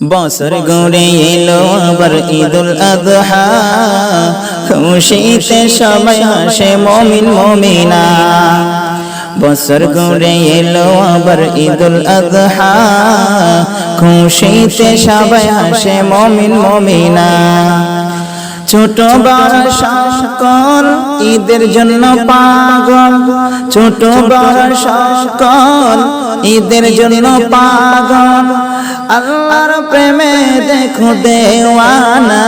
বছর গড়ে এলো আবার ঈদুল আদহা খুশিতে সবাই হাসে মমিন মমিনা। বছর গড়ে এলো আবার ঈদুল আদহা খুশিতে সবাই হাসে মমিন মমিনা। ছোট বড় সকল ঈদের জন্য পাগল। ছোট বড় সকল ঈদের জন্য পাগল। আল্লাহর প্রেমে দেখো দেওয়ানা,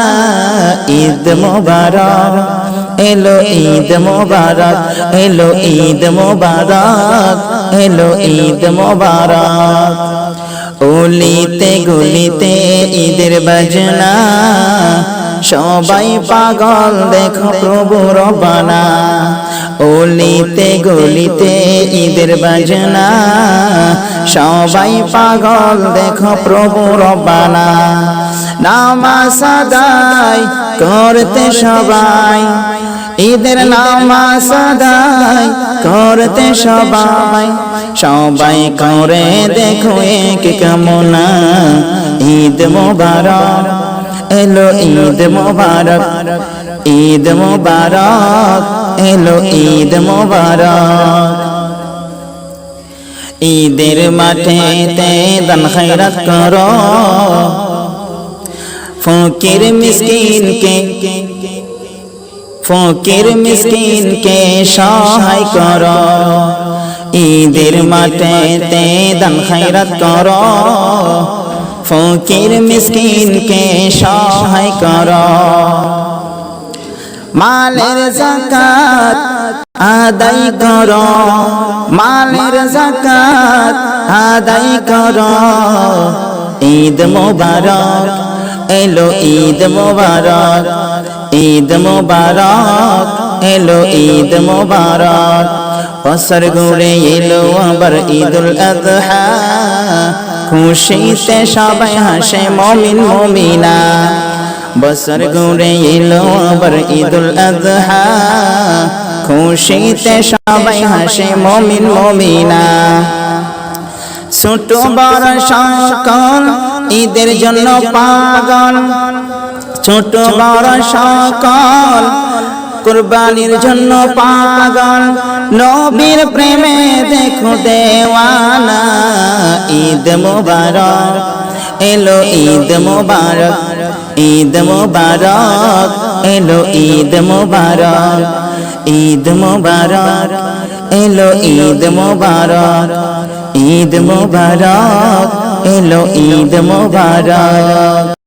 ঈদ মোবারক। এলো ঈদ মোবারক, এলো ঈদ মোবারক, এলো ঈদ মোবারক। ওলিতে গলিতে ঈদের বাজনা, সবাই পাগল দেখো প্রভু রবানা ওলিতে গলিতে ঈদের বাজনা। সবাই পাগল, দেখো প্রভু রবানা নামাজ আদায় করতে সবাই। ঈদের নামাজ আদায় করতে সবাই। সবাই করে দেখো এক কামনা ঈদ মোবারক, এলো ঈদ মোবারক। ঈদ মোবারক এলো ঈদ মোবারক। ঈদের মাঠে তে দান খৈরাত করো। ফকির মিসকিনকে ফকির মিসকিনকে সহায় কর। ঈদের মাঠে তে দান খৈরাত কর। ফকির মিসকিনকে সহায় কর। মালের জাকাত আদায় কর। মালের জাকাত আদায় কর। ঈদ মোবারক, এলো ঈদ মোবারক। ঈদ মোবারক, এলো ঈদ মোবারক। বছর ঘুরে এলো আবার ঈদুল আদহা খুশিতে সবাই হাসে মমিন মমিনা। বছর ঘুরে এলো আবার ঈদুল আদহা খুশিতে সবাই হাসে, মমিন মমিনা। ছোট বড় সকল ঈদের জন্য পাগল। ছোট বড় সকল কুরবানির জন্য পাগল। নবীর প্রেমে দেখো দেওয়ানা, ঈদ মোবারক। এলো ঈদ মোবারক। ঈদ মোবারক, এলো ঈদ মোবারক ঈদ মোবারক, এলো ঈদ মোবারক ঈদ মোবারক, এলো ঈদ মোবারক।